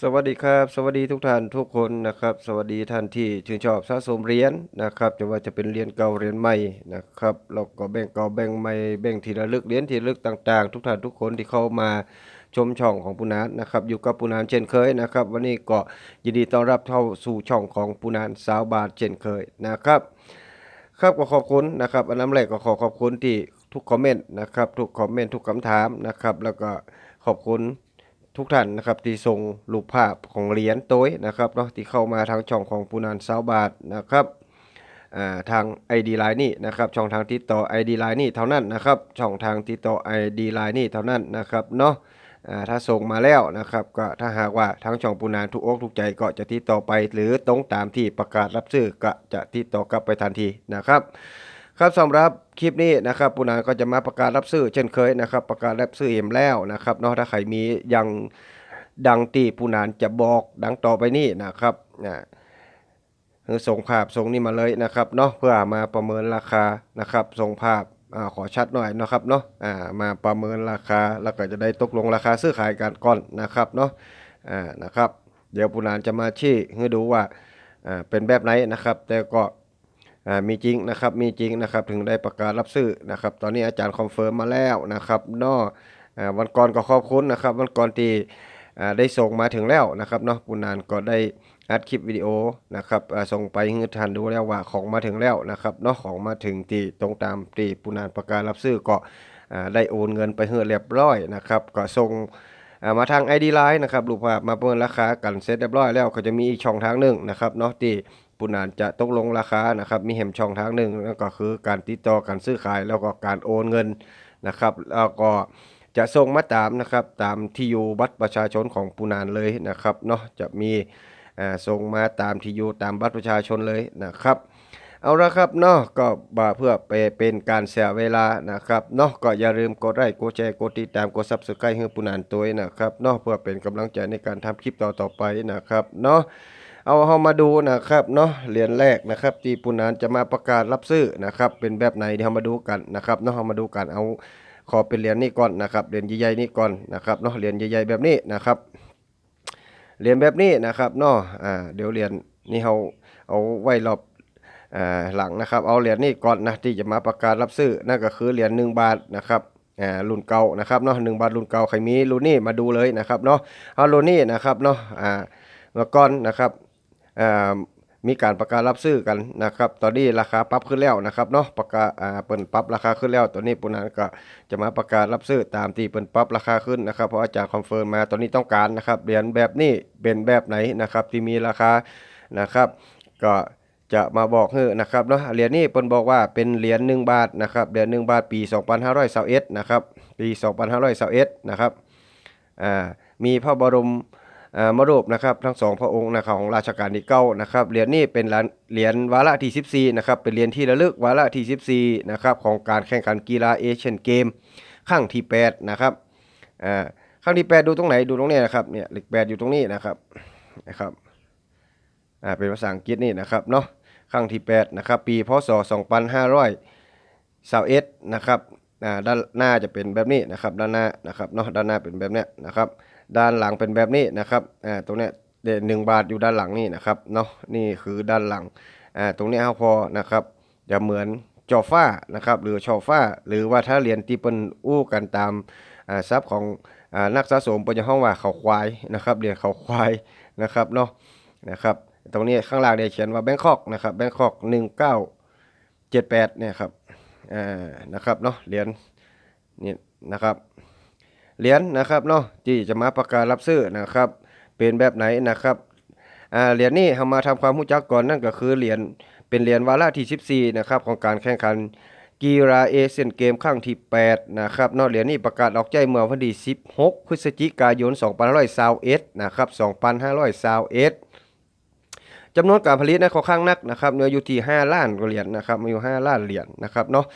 สวัสดีครับ สวัสดีทุกท่านทุกคนนะครับ สวัสดีท่านที่ชื่นชอบสะสมเหรียญนะครับจะว่าจะเป็นเหรียญเก่าเหรียญใหม่นะครับแล้วก็แบ่งเก่าแบ่งใหม่แบ่งที่ระลึกเหรียญที่ระลึกต่างๆ ทุกท่านทุกคนที่เข้ามาชมช่องของปูนานนะครับอยู่กับปูนานเช่นเคยนะครับ วันนี้ก็ยินดีต้อนรับเข้าสู่ช่องของปูนานสาวบาทเช่นเคยนะครับ ครับก็ขอบคุณนะครับอันน้ำแรกก็ขอขอบคุณที่ทุกคอมเมนต์นะครับทุกคอมเมนต์ทุกคำถามนะครับแล้วก็ขอบคุณ ทุกท่านนะครับที่ส่งรูปภาพของเหรียญโตัวนะครับเนาะที่เข้ามาทางช่องของปูนันซาวบาทนะครับทาง ID Line นี่นะครับช่องทางติดต่อ ID Line นี่เท่านั้นนะครับช่องทางติดต่อ ID Line นี่เท่านั้นนะครับเนาะถ้าส่งมาแล้วนะครับก็ถ้าหากว่าทางช่องปูนานทุกอกทุกใจก็จะติดต่อไป หรือตรงตามที่ประกาศรับซื้อก็จะติดต่อกลับไปทันทีนะครับ ครับสำหรับคลิปนี้นะครับปูนานก็จะมาประกาศรับซื้อเช่นเคยนะครับ ประกาศรับซื้อเอ็มแล้วนะครับเนาะถ้าใครมียังดังตีปูนานจะบอกดังต่อไปนี้นะครับนะคือส่งภาพส่งนี่มาเลยนะครับเนาะเพื่อมาประเมินราคานะครับส่งภาพอ่าขอชัดหน่อยนะครับเนาะอ่ามาประเมินราคาแล้วก็จะได้ตกลงราคาซื้อขายกันก่อนนะครับเนาะอ่านะครับ เดี๋ยวปูนานจะมาชี้ให้ดูว่าอ่าเป็นแบบไหนนะครับ แต่ก็ มีจริงนะครับมีจริงนะครับถึงได้ประกาศรับซื้อนะครับตอนนี้อาจารย์คอนเฟิร์มมาแล้วนะครับเนออ่าวันก่อนก็ขอบคุณนะครับวันก่อนที่อ่าได้ส่งมาถึงแล้วนะครับเนาะปุนานก็ได้อัดคลิปวิดีโอนะครับอ่าส่งไปให้ท่านดูแล้วว่าของมาถึงแล้วนะครับเนาะของมาถึงที่ตรงตามที่ปุนานประกาศรับซื้อก็อ่าได้โอนเงินไปให้เรียบร้อยนะครับก็ส่งอ่ามาทาง ID Line นะครับรูปภาพมาเมินราคากันเสร็จเรียบร้อยแล้วก็จะมีอีกช่องทางหนึ่งนะครับเนาะที่ ปุนานจะตกลงราคานะครับ มีแหมช่องทางหนึ่งนั่นก็คือการติดต่อการซื้อขายแล้วก็การโอนเงินนะครับ แล้วก็จะส่งมาตามนะครับตามที่อยู่บัตรประชาชนของปูนานเลยนะครับเนาะจะมีส่งมาตามที่อยู่ตามบัตรประชาชนเลยนะครับเอาละครับเนาะก็บาเพื่อไปเป็นการเสียเวลานะครับเนาะก็อย่าลืมกดไลค์กดแชร์กดติดตามกด Subscribe ให้ปูนานตัวเองนะครับเนาะเพื่อเป็นกำลังใจในการทำคลิปต่อๆไปนะครับเนาะ เอาเฮามาดูนะครับเนาะเหรียญแรกนะครับที่ปูนานจะมาประกาศรับซื้อนะครับเป็นแบบไหนเดี๋ยวเรามาดูกันนะครับเนาะเฮามาดูกันเอาขอเป็นเหรียญนี้ก่อนนะครับเหรียญใหญ่ๆนี้ก่อนนะครับเนาะเหรียญใหญ่ๆแบบนี้นะครับเหรียญแบบนี้นะครับเนาะอ่าเดี๋ยวเหรียญนี่เฮาเอาไว้รอบอ่าหลังนะครับเอาเหรียญนี้ก่อนนะที่จะมาประกาศรับซื้อนั่นก็คือเหรียญ1บาทนะครับอ่ารุ่นเก่านะครับเนาะหนึ่งบาทรุ่นเก่าใครมีรุ่นนี้มาดูเลยนะครับเนาะเอารุ่นนี้นะครับเนาะอ่าเมื่อก่อนนะครับ มีการประกาศรับซื้อกันนะครับ ตอนนี้ราคาปรับขึ้นแล้วนะครับเนาะประกาศอ่าเปิ่นปรับราคาขึ้นแล้ว ตอนนี้ปุนันก็จะมาประกาศรับซื้อตามที่เปิ่นปรับราคาขึ้นนะครับ เพราะอาจารย์คอนเฟิร์มมาตอนนี้ต้องการนะครับเหรียญแบบนี้เป็นแบบไหนนะครับที่มีราคานะครับ ก็จะมาบอกเฮ้นะครับเนาะเหรียญนี้เพิ่นบอกว่าเป็นเหรียญ1บาทนะครับเหรียญ1บาทปี 2521นะครับปี 2521นะครับอ่ามีพระบรม อ่ามรูปนะครับทั้งสองพระองค์นะครับของราชการที่เก้านะครับเหรียญนี้เป็นเหรียญวาระที่14นะครับเป็นเหรียญที่ระลึกวาระที่14นะครับของการแข่งขันกีฬาเอเชียนเกมครั้งที่8นะครับอ่าครั้งที่8ดูตรงไหนดูตรงนี้นะครับเนี่ยเลข8อยู่ตรงนี้นะครับนะครับอ่าเป็นภาษาอังกฤษนี่นะครับเนาะครั้งที่8นะครับปีพศ2521นะครับ ด้านหน้าจะเป็นแบบนี้นะครับ ด้านหน้านะครับเนาะด้านหน้าเป็นแบบเนี้ยนะครับ ด้านหลังเป็นแบบนี้นะครับอ่าตรงเนี้ยเด่นหนึ่งบาทอยู่ด้านหลังนี่นะครับเนาะนี่คือด้านหลังอ่าตรงนี้เอาพอนะครับจะเหมือนจอฟ้านะครับหรือชอฟ้า หรือว่าถ้าเรียนที่เป็นอู้กันตามอ่าซับของอ่านักสะสมเป็นห้องว่าเขาควายนะครับเรียนเขาควายนะครับเนาะนะครับตรงนี้ข้างล่างเนี่ยเขียนว่าแบงคอกนะครับแบงคอกหนึ่งเก้าเจ็ดแปดเนี่ยครับ อ่านะครับเนาะเหรียญนี่นะครับเหรียญนะครับเนาะที่จะมาประกาศรับซื้อนะครับ เป็นแบบไหนนะครับอ่าเหรียญนี้เรามาทำความรู้จักก่อนนั่นก็คือเหรียญเป็นเหรียญวาระที่ 14นะครับของการแข่งขันกีฬาเอเชียนเกมครั้งที่ 8 นะครับเนาะเหรียญนี้ประกาศออกใจเมื่อวันที่16 พฤศจิกายน 2521นะครับ2521 จำนวนการผลิตนะค่อนข้างนักนะครับเนื้ออยู่ที่ 5 ล้านเหรียญนะครับมีอยู่ 5 ล้านเหรียญนะครับเนาะ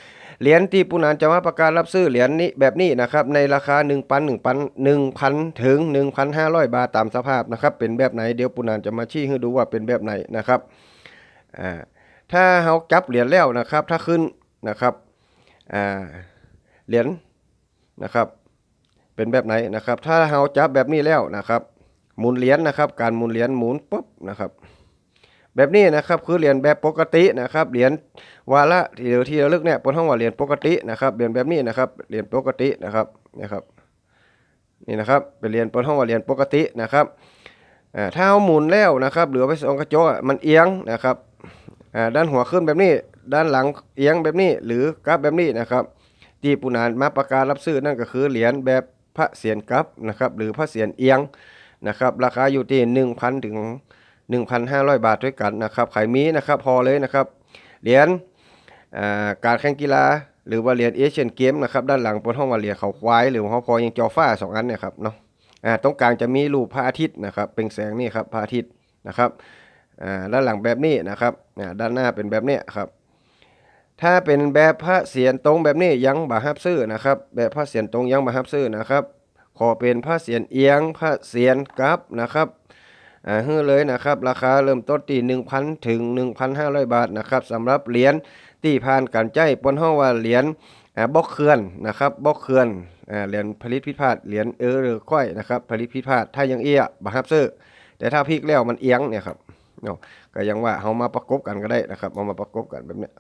เหรียญที่ปูนานจะมาประกาศรับซื้อเหรียญนี้แบบนี้นะครับในราคา 1 0 0 0 1,000ถึง 1,500 บาทตามสภาพนะครับเป็นแบบไหนเดี๋ยวปูนานจะมาชี้ให้ดูว่าเป็นแบบไหนนะครับอ่าถ้าเราจับเหรียญแล้วนะครับถ้าขึ้นนะครับอ่าเหรียญนะครับเป็นแบบไหนนะครับ ถ้าเราจับแบบนี้แล้วนะครับหมุนเหรียญนะครับ การหมุนเหรียญหมุนปุ๊บนะครับ แบบนี้นะครับคือเหรียญแบบปกตินะครับเหรียญวาระที่เดียวที่ระลึกเนี่ยบนห้องว่าเหรียญปกตินะครับเหรียญแบบนี้นะครับเหรียญปกตินะครับนะครับนี่นะครับเป็นเหรียญบนห้องว่าเหรียญปกตินะครับถ้าเอาหมุนแล้วนะครับเหลือไปสองกระจกมันเอียงนะครับด้านหัวขึ้นแบบนี้ ด้านหลังเอียงแบบนี้ หรือกราฟแบบนี้นะครับที่ปูนานมาประกาศรับซื้อนั่นก็คือเหรียญแบบพระเศียรกลับนะครับหรือพระเศียรเอียงนะครับราคาอยู่ที่1,000ถึง 1,500 บาทด้วยกันนะครับใครมีนะครับพอเลยนะครับเหรียญการแข่งกีฬาหรือว่าเหรียญเอเชียนเกมนะครับด้านหลังบนห้องว่าเหรียญเขาควายหรือว่าเขาพอยังจอฟ้าสองอันเนี่ยครับเนาะตรงกลางจะมีรูปพระอาทิตย์นะครับเป็นแสงนี่ครับพระอาทิตย์นะครับด้านหลังแบบนี้นะครับด้านหน้าเป็นแบบนี้ครับถ้าเป็นแบบพระเสียรตรงแบบนี้ยังบาฮับซื้อนะครับ แบบพระเสียรตรงยังบาฮับซื้อนะครับขอเป็นพระเสียรเอียงพระเสียรกับนะครับ อ่าฮือเลยนะครับ ราคาเริ่มต้นที่1,000 ถึง 1,500 บาทนะครับสำหรับเหรียญที่ผ่านการใจปนห้องว่าเหรียญอ่าบล็อกเคลื่อนนะครับบล็อกเคลื่อนอ่าเหรียญผลิตผิพลาดเหรียญเออหรือค่อยนะครับผลิตผิพลาดถ้ายังเอี้ยบาฮับซื้อแต่ถ้าพลิกแล้วมันเอียงเนี่ยครับเนาะก็ยังว่าเอามาประกบกันก็ได้นะครับเอามาประกบกันแบบเนี้ย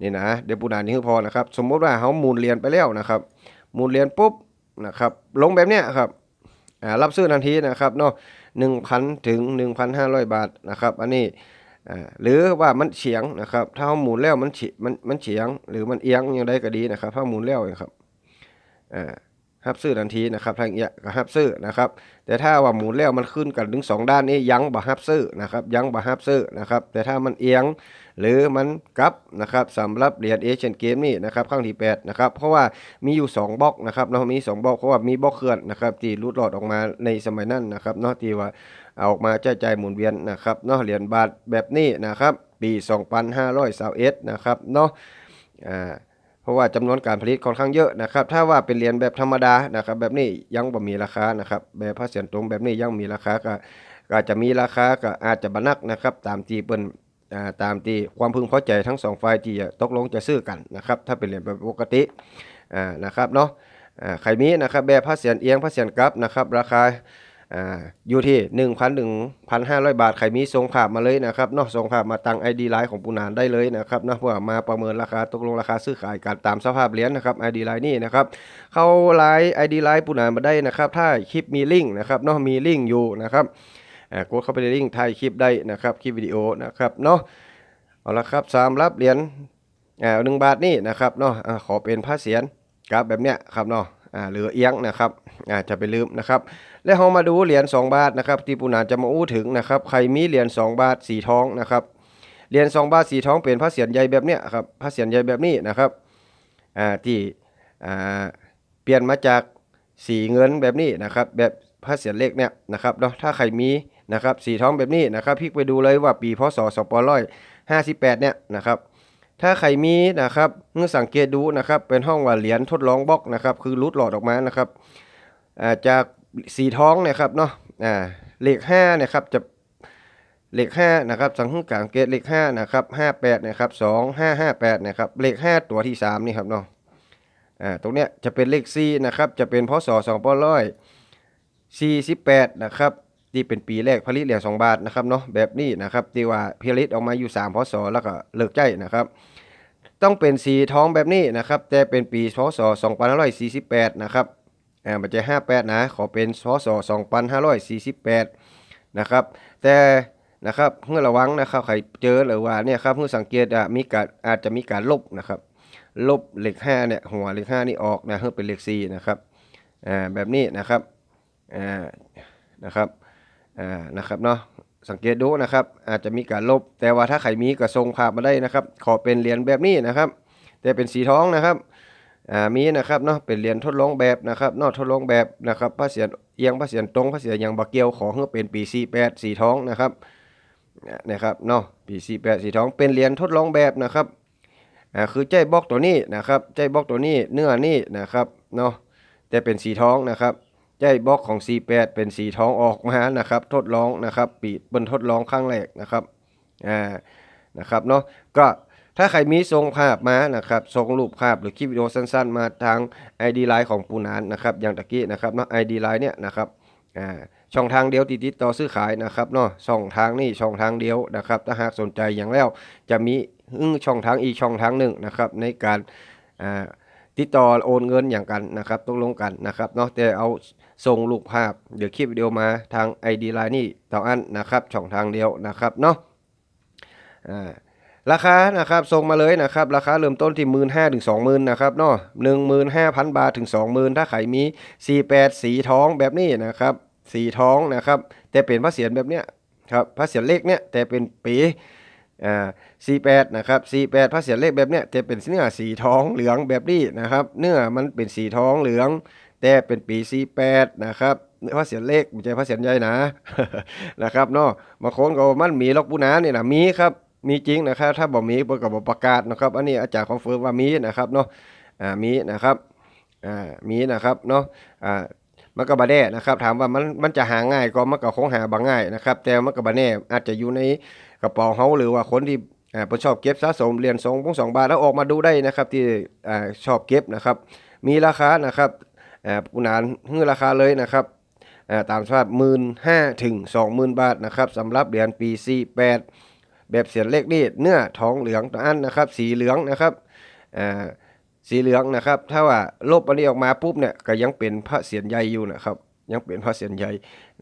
นี่นะเดี๋ยวปูนานนี้คือพอนะครับ สมมติว่าเขาหมูลเรียนไปแล้วนะครับหมูลเรียนปุ๊บนะครับลงแบบเนี้ยครับอ่ารับซื้อทันทีนะครับเนาะ หนึ่งพันถึงหนึ่งพันห้าร้อยบาทนะครับ อันนี้หรือว่ามันเฉียงนะครับ ถ้าเขาหมุนแล้วมันเฉมันมันเฉียง หรือมันเอียงยังได้ก็ดีนะครับ ถ้าหมุนแล้วนะครับอ่า ฮับซื้อทันทีนะครับทางเอียก็ฮับซื้อนะครับ แต่ถ้าว่าหมุนแล้วมันขึ้นกันถึงสองด้านนี้ยั้งบ่ฮับซื้อนะครับ ยั้งบ่ฮับซื้อนะครับ แต่ถ้ามันเอียงหรือมันกลับนะครับสำหรับเหรียญเอเชียนเกมนี่นะครับครั้งที่8นะครับเพราะว่ามีอยู่ 2บล็อกนะครับเนาะมี 2บล็อกเพราะว่ามีบล็อกเคลื่อนนะครับที่รูดหลอดออกมาในสมัยนั้นนะครับเนาะที่ว่าเอาออกมาจ่ายจ่ายหมุนเวียนนะครับเนาะเหรียญบาทแบบนี้นะครับปี 2521นะครับเนาะอ่า ราะว่าจำนวนการผลิตค่อนข้างเยอะนะครับ ถ้าว่าเป็นเหรียญแบบธรรมดานะครับ แบบนี้ยังบ่มีราคานะครับ แบบพระเสียรตรงแบบนี้ยังมีราคาก็อาจจะมีราคาก็อาจจะบนักนะครับ ตามที่เปิ้นอ่าตามที่ความพึงพอใจทั้งสองฝ่ายที่จะตกลงจะซื้อกันนะครับ ถ้าเป็นเหรียญแบบปกติอ่านะครับเนาะอ่าใครมีนะครับแบบผ้าเสียนเอียงผ้าเสียนกลับนะครับ ราคา อ่าอยู่ที่1,000ถึง1,500 บาทใครมีส่งภาพมาเลยนะครับเนาะส่งภาพมาตัง ID ไลน์ของปูนานได้เลยนะครับเนาะเพื่อมาประเมินราคาตกลงราคาซื้อขายกันตามสภาพเหรียญนะครับ ID ไลน์นี่นะครับเข้าไลน์ ID ไลน์ปูนานมาได้นะครับ ถ้าคลิปมีลิงก์นะครับเนาะมีลิงก์อยู่นะครับอ่ากดเข้าไปในลิงก์ถ่ายคลิปได้นะครับคลิปวิดีโอนะครับเนาะเอาละครับสามรับเหรียญอ่าหนึ่งบาทนี่นะครับเนาะอ่าขอเป็นผ้าเสียนกับแบบเนี้ยครับเนาะ อ่าเหลือเอียงนะครับอ่าจะไปลืมนะครับแล้วเรามาดูเหรียญ2บาทนะครับที่ปูนาจะมาอู้ถึงนะครับใครมีเหรียญ2บาทสีทองนะครับเหรียญ2บาทสีทองเป็นผ้าเสียนใหญ่แบบเนี้ยครับผ้าเสียนใหญ่แบบนี้นะครับอ่าที่อ่าเปลี่ยนมาจากสีเงินแบบนี้นะครับแบบผ้าเสียนเล็กเนี่ยนะครับเนาะถ้าใครมีนะครับสีทองแบบนี้นะครับพลิกไปดูเลยว่าปีพศ2558เนี่ยนะครับ ถ้าใครมีนะครับเมื่อสังเกตดูนะครับเป็นห้องว่าเหรียญทดลองบล็อกนะครับคือรูดหลอดออกมานะครับจากสีทองนะครับเนาะอ่าเลขห้านะครับจะเลขห้านะครับสังกสังเกตเลขห้านะครับห้าแปดนะครับสองห้าห้าแปดนะครับเลขห้าตัวที่สามนี่ครับเนาะอ่าตรงเนี้ยจะเป็นเลขสี่นะครับจะเป็นพศสองพันร้อยสี่สิบแปดนะครับที่เป็นปีแรกผลิตเหรียญสองบาทนะครับเนาะแบบนี้นะครับที่ว่าผลิตออกมาอยู่สามพศแล้วก็เลิกใจนะครับ ต้องเป็นสีทองแบบนี้นะครับ แต่เป็นปีพศ2548 นะครับอ่ามันจะ58 นะ ขอเป็นพศ2548 นะครับ แต่นะครับเพื่อระวังนะครับใครเจอหรือว่าเนี่ยครับเพื่อสังเกตอะมีการอาจจะมีการลบนะครับ ลบเลข5เนี่ยหัวเลข5นี่ออกนะเพื่อเป็นเลข4นะครับอ่าแบบนี้นะครับอ่านะครับอ่านะครับเนาะ สังเกตดูนะครับ อาจจะมีการลบ แต่ว่าถ้าใครมีก็ส่งภาพมาได้นะครับ ขอเป็นเหรียญแบบนี้นะครับ แต่เป็นสีทองนะครับอ่ามีนะครับเนาะเป็นเหรียญทดลองแบบนะครับนอกทดลองแบบนะครับพระเสียรเอียงพระเสียรตรงพระเสียรยังบะเกียวขอให้เป็นปี48สีทองนะครับนะครับเนาะปี48สีทองเป็นเหรียญทดลองแบบนะครับอ่าคือใจบล็อกตัวนี้นะครับใจบล็อกตัวนี้เนื้อนี่นะครับเนาะแต่เป็นสีทองนะครับ ใจบล็อกของ C8 เป็นสีทองออกมานะครับ ทดลองนะครับปีบนทดลองครั้งแรกนะครับอ่านะครับเนาะก็ถ้าใครมีส่งภาพมานะครับส่งรูปภาพหรือคลิปวิดีโอสั้นๆ มาทาง ID Line ของปูนานนะครับอย่างตะกี้นะครับเนาะ ID Line เนี่ยนะครับอ่าช่องทางเดียวที่ติดต่อซื้อขายนะครับเนาะช่องทางนี่ช่องทางเดียวนะครับถ้าหากสนใจอย่างแล้วจะมีอึ้งช่องทางอีกช่องทางหนึ่งนะครับในการอ่า ติดต่อโอนเงินอย่างกันนะครับตกลงกันนะครับเนาะแต่เอาส่งรูปภาพเดี๋ยวคลิปวิดีโอมาทาง ID Line นี่ต่ออันนะครับช่องทางเดียวนะครับเนาะอ่าราคานะครับส่งมาเลยนะครับ ราคาเริ่มต้นที่1 5ื่นถึงสองหมื่นนะครับเนาะหนึ่งหมื่นห้าพันบาทถึง20,000ถ้าใครมี48สีทองแบบนี้นะครับสีทองนะครับ แต่เป็นพระเศียรแบบเนี้ยครับพระเศียรเล็กเนี้ยแต่เป็นปี อ่า48นะครับ48พระเศียรเล็กแบบเนี้ยแต่เป็นเนื้อสีทองเหลืองแบบนี้นะครับ เนื้อมันเป็นสีทองเหลือง แต่เป็นปี48นะครับพระเศียรเล็กไม่ใช่พระเศียรใหญ่นะนะครับเนาะบางคนก็มันมีล็อกปูนาเนี่ยนะมีครับมีจริงนะครับถ้าบอกมีเปิดกับประกาศนะครับ อันนี้อาจารย์คอนเฟิร์มว่ามีนะครับเนาะอ่ามีนะครับอ่ามีนะครับเนาะอ่ามันก็บาแน่นะครับ ถามว่ามันมันจะหาง่ายก็มันก็คงหาบางง่ายนะครับ แต่มันก็บาแน่อาจจะอยู่ใน กระเป๋าเฮาหรือว่าคนที่อ่าชอบเก็บสะสมเหรียญสองพงสองบาทแล้วออกมาดูได้นะครับ ที่อ่าชอบเก็บนะครับ มีราคานะครับอ่าปุนานฮื้อราคาเลยนะครับอ่าตามสภาพหมื่นห้าถึงสองหมื่นบาทนะครับสำหรับเหรียญปีสี่แปดแบบเสียนเลขนี่เนื้อทองเหลืองตัวอันนะครับ สีเหลืองนะครับอ่าสีเหลืองนะครับ ถ้าว่าลบอันนี้ออกมาปุ๊บเนี่ยก็ยังเป็นพระเสียนใหญ่อยู่นะครับ ยังเป็นพระเสียนใหญ่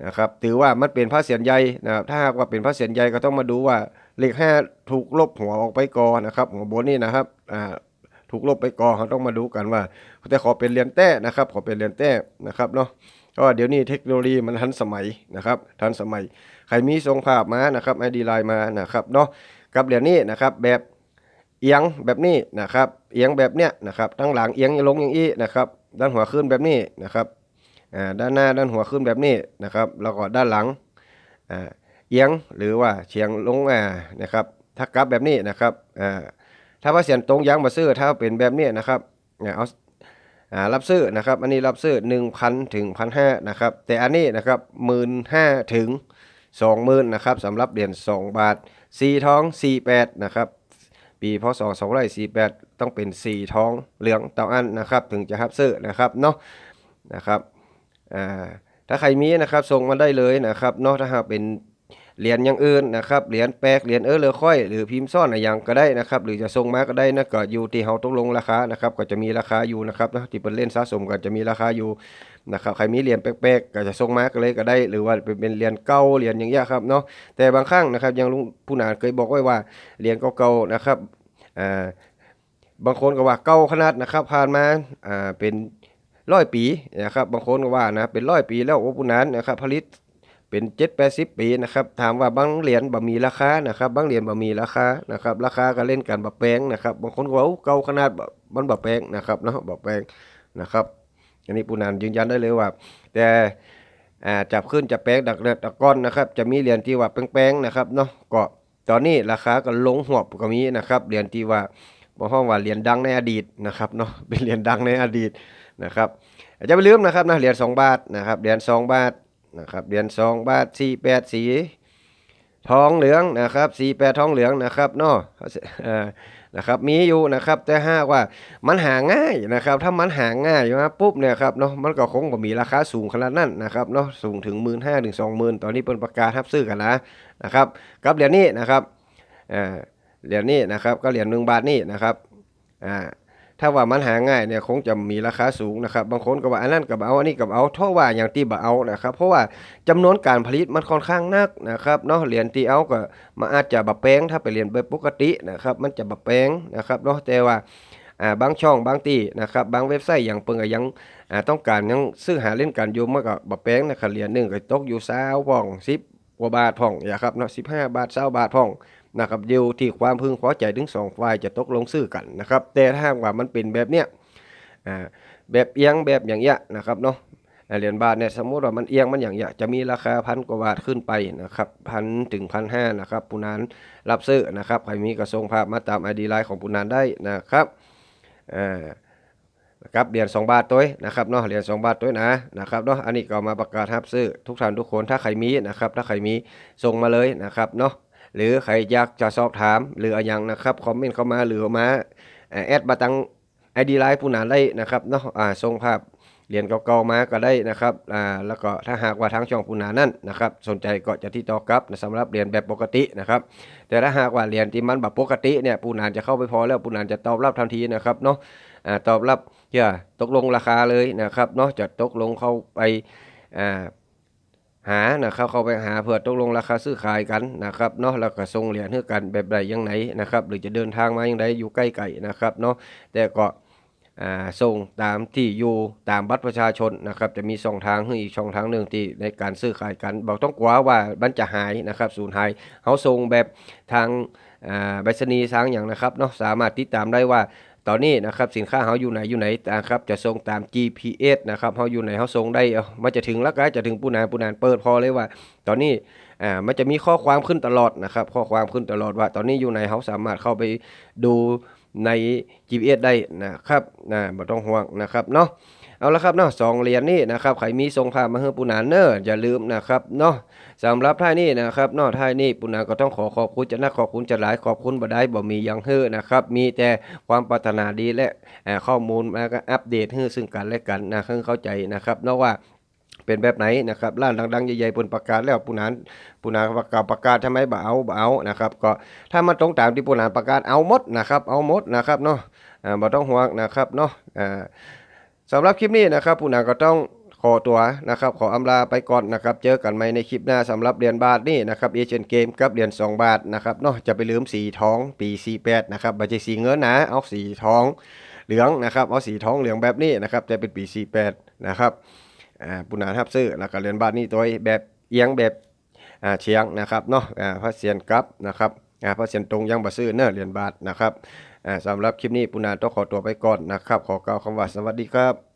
นะครับถือว่ามันเป็นพระเสียนใหญ่นะครับถ้าหากว่าเป็นพระเสียนใหญ่ก็ต้องมาดูว่าเลขห้าถูกลบหัวออกไปก่อนนะครับหัวบนนี่นะครับอ่าถูกลบไปก่อนเขาต้องมาดูกันว่าแต่ขอเป็นเรียญแต้นะครับ ขอเป็นเรียญแต้นะครับเนาะก็เดี๋ยวนี้เทคโนโลยีมันทันสมัยนะครับทันสมัย ใครมีทรงภาพมานะครับไอดีไลน์มานะครับเนาะกับเหรียญนี้นะครับแบบเอียงแบบนี้นะครับ เอียงแบบเนี้ยนะครับตั้งหลังเอียงลงอย่างนี้นะครับด้านหัวขึ้นแบบนี้นะครับ ด้านหน้าด้านหัวขึ้นแบบนี้นะครับแล้วก็ด้านหลังเอียงหรือว่าเฉียงลงอ่านะครับถ้ากลับแบบนี้นะครับถ้าว่าเสียนตรงยางมาซื้อถ้าเป็นแบบนี้นะครับเอารับซื้อนะครับ อันนี้รับซื้อ1,000ถึง1,500นะครับแต่อันนี้นะครับ15,000ถึง20,000นะครับสำหรับเหรียญ2บาทสีทอง48นะครับปีพศ248 ต้องเป็นสีทองเหลืองเต่ออันนะครับ ถึงจะรับซื้อนะครับเนาะนะครับ อ่าถ้าใครมีนะครับส่งมาได้เลยนะครับเนาะถ้าหากเป็นเหรียญอย่างอื่นนะครับเหรียญแปลกเหรียญเออเลือค่อยหรือพิมพ์ซ่อนอะไรอย่างก็ได้นะครับ หรือจะส่งมาก็ได้นะก็อยู่ที่เฮาตกลงราคานะครับ ก็จะมีราคาอยู่นะครับนะที่เป็นเล่นสะสมก็จะมีราคาอยู่นะครับใครมีเหรียญแปลกๆก็จะส่งมาก็เลยก็ได้ หรือว่าเป็นเหรียญเก่าเหรียญอย่างเงี้ยครับเนาะแต่บางครั้งนะครับย่างลุงผู้นานเคยบอกไว้ว่าเหรียญเก่าๆนะครับอ่าบางคนก็ว่าเก่าขนาดนะครับ ผ่านมาอ่าเป็น ร้อยปีนะครับบางคนก็ว่านะเป็นร้อยปีแล้วโอ้ผู้นานนะครับผลิตเป็นเจ็ดแปดสิบปีนะครับถามว่าบางเหรียญบ่มีราคานะครับบางเหรียญบ่มีราคานะครับราคาก็เล่นกันบ่แพงนะครับบางคนก็ว่าโอ้เก่าขนาดบ่มันบ่แพงนะครับเนาะบ่แพงนะครับอันนี้ปูนันยืนยันได้เลยว่า แต่จับขึ้นจับแป้งดักเลือดดักก้อนนะครับ จะมีเหรียญที่ว่าแป้งๆนะครับเนาะก็ตอนนี้ราคาก็ลงหวบก็มีนะครับเหรียญที่ว่าบ่ห้องว่าเหรียญดังในอดีตนะครับเนาะเป็นเหรียญดังในอดีต นะครับอย่าไปลืมนะครับนะเหรียญ2บาทนะครับเหรียญ2บาทนะครับเหรียญสองบาทสีแปดสีทองเหลืองนะครับสีแปดทองเหลืองนะครับเนาะเอ่อนะครับมีอยู่นะครับแต่หาว่ามันหาง่ายนะครับ ถ้ามันหาง่ายมาปุ๊บเนี่ยครับเนาะมันก็คงบ่มีราคาสูงขนาดนั้นนะครับเนาะสูงถึงหมื่นห้าถึงสองหมื่นตอนนี้เป็นประกาศทับซื้อกันนะนะครับกับเหรียญนี้นะครับอ่าเหรียญนี้นะครับก็เหรียญหนึ่งบาทนี่นะครับอ่า ถ้าว่ามันหาง่ายเนี่ยคงจะมีราคาสูงนะครับ บางคนก็ว่าอันนั้นกับเอาอันนี้กับเอาเท่าว่าอย่างที่บ่เอานะครับ เพราะว่าจำนวนการผลิตมันค่อนข้างนักนะครับเนาะเหรียญที่เอาก็มันอาจจะบะแปงถ้าไปเรียนแบบปกตินะครับ มันจะบะแปงนะครับเนาะแต่ว่าอ่าบางช่องบางที่นะครับบางเว็บไซต์อย่างเปิงก็ยังอ่าต้องการยังซื้อหาเล่นกันอยู่มันก็บะแปงนะครับเหรียญหนึ่งก็ตกอยู่20พ่อง10 กว่าบาทพ่องอย่าครับเนาะ15บห้าบาท20บาทพ่องนะครับอยู่ที่ความพึงพอใจทั้งสองฝ่ายจะตกลงซื้อกันนะครับ แต่ถ้าว่ามันเป็นแบบเนี้ยอ่าแบบเอียงแบบอย่างเงี้ยนะครับเนาะเหรียญบาทเนี่ยสมมติว่ามันเอียงมันอย่างเงี้ยจะมีราคาพันกว่าบาทขึ้นไปนะครับพันถึงพันห้านะครับปูนานรับซื้อนะครับใครมีกระทรงภาพมาตามไอดีไลน์ของปูนานได้นะครับอ่า นะครับเหรียญ2บาทตัวนะครับเนาะเหรียญ2บาทตัวนะนะครับเนาะอันนี้ก็มาประกาศรับซื้อทุกท่านทุกคนถ้าใครมีนะครับถ้าใครมีส่งมาเลยนะครับเนาะหรือใครอยากจะสอบถามหรืออะไรย่างนะครับคอมเมนต์เข้ามาหรือมาแอดมาตั้งไอดีไลน์ผู้นานได้นะครับเนาะอ่าส่งภาพเหรียญเก่าๆมาก็ได้นะครับอ่าแล้วก็ถ้าหากว่าทางช่องปูนานั่นนะครับสนใจก็จะที่ต่อกับนะสำหรับเหรียญแบบปกตินะครับแต่ถ้าหากว่าเหรียญที่มันแบบปกติเนี่ยปูนานจะเข้าไปพอแล้วปูนานจะตอบรับทันทีนะครับเนาะอ่าตอบรับ อย่าตกลงราคาเลยนะครับเนาะจะตกลงเข้าไปอ่าหานะครับเข้าไปหาเพื่อตกลงราคาซื้อขายกันนะครับเนาะแล้วก็ส่งเหรียญให้กันแบบใดยังไหนะครับ หรือจะเดินทางมาอย่างไรอยู่ใกล้ไก่นะครับเนาะแต่ก็อ่าส่งตามที่อยู่ตามบัตรประชาชนนะครับจะมีช่องทางให้อีกช่องทางหนึ่งที่ในการซื้อขายกันบอกต้องกลัวว่ามันจะหายนะครับสูญหายเขาส่งแบบทางอ่าใบสนีย์สร้างอย่างนะครับเนาะสามารถติดตามได้ว่า ตอนนี้นะครับสินค้าเขาอยู่ไหนอยู่ไหนนะครับจะส่งตาม GPS นะครับเขาอยู่ไหนเขาส่งได้มันจะถึงแล้วก็จะถึงปูนานปูนานเปิดพอเลยว่า ตอนนี้อ่ามันจะมีข้อความขึ้นตลอดนะครับข้อความขึ้นตลอดว่า ตอนนี้อยู่ไหนเขาสามารถเข้าไปดู ใน GPS ได้นะครับนะไม่ต้องห่วงนะครับเนาะเอาละครับเนาะสองเหรียญนี่นะครับใครมีส่งภามาให้ปูนานเนอร์อย่าลืมนะครับเนาะสำหรับท่ายนี้นะครับเนอกท่ายนี้ปุณาก็ต้องขอขอบคุณจะนักขอบคุณจะหลายขอบคุณบ่ได้บ่มียังเฮ้อนะครับมีแต่ความปรารถนาดีและข้อมูลมาก็อัปเดตให้ซึ่งกันและกันนะเพิ่งเข้าใจนะครับเนาะว่า เป็นแบบไหนนะครับร้านดังๆใหญ่ๆเปินประกาศแล้วปุนานปุนานประกาศประกาศทำไมบ่เอาบ่เอานะครับ ก็ถ้ามันตรงตามที่ปุนานประกาศเอาหมดนะครับ เอาหมดนะครับเนาะบ่ต้องห่วงนะครับเนาะอ่าสำหรับคลิปนี้นะครับผู้นาก็ต้องขอตัวนะครับขออำลาไปก่อนนะครับ เจอกันใหม่ในคลิปหน้าสำหรับเหรียญบาทนี่นะครับเอเชียนเกมกับเหรียญ2 บาทนะครับเนาะจะไปลืมสีทองปี 48 นะครับบัจสีเงินนะเอาสีทองเหลืองนะครับเอาสีทองเหลืองแบบนี้นะครับจะเป็นปี 48 นะครับ อ่าปุนาทับซื้อแล้วก็เหรียญบาทนี่ตัวแบบเอียงแบบอ่าเฉียงนะครับเนาะอ่าพระเสียนกลับนะครับอ่าพระเสียนตรงยังบ่ซื้อเนอะเหรียญบาทนะครับอ่าสำหรับคลิปนี้ปุนาต้องขอตัวไปก่อนนะครับ ขอกล่าวคำว่าสวัสดีครับ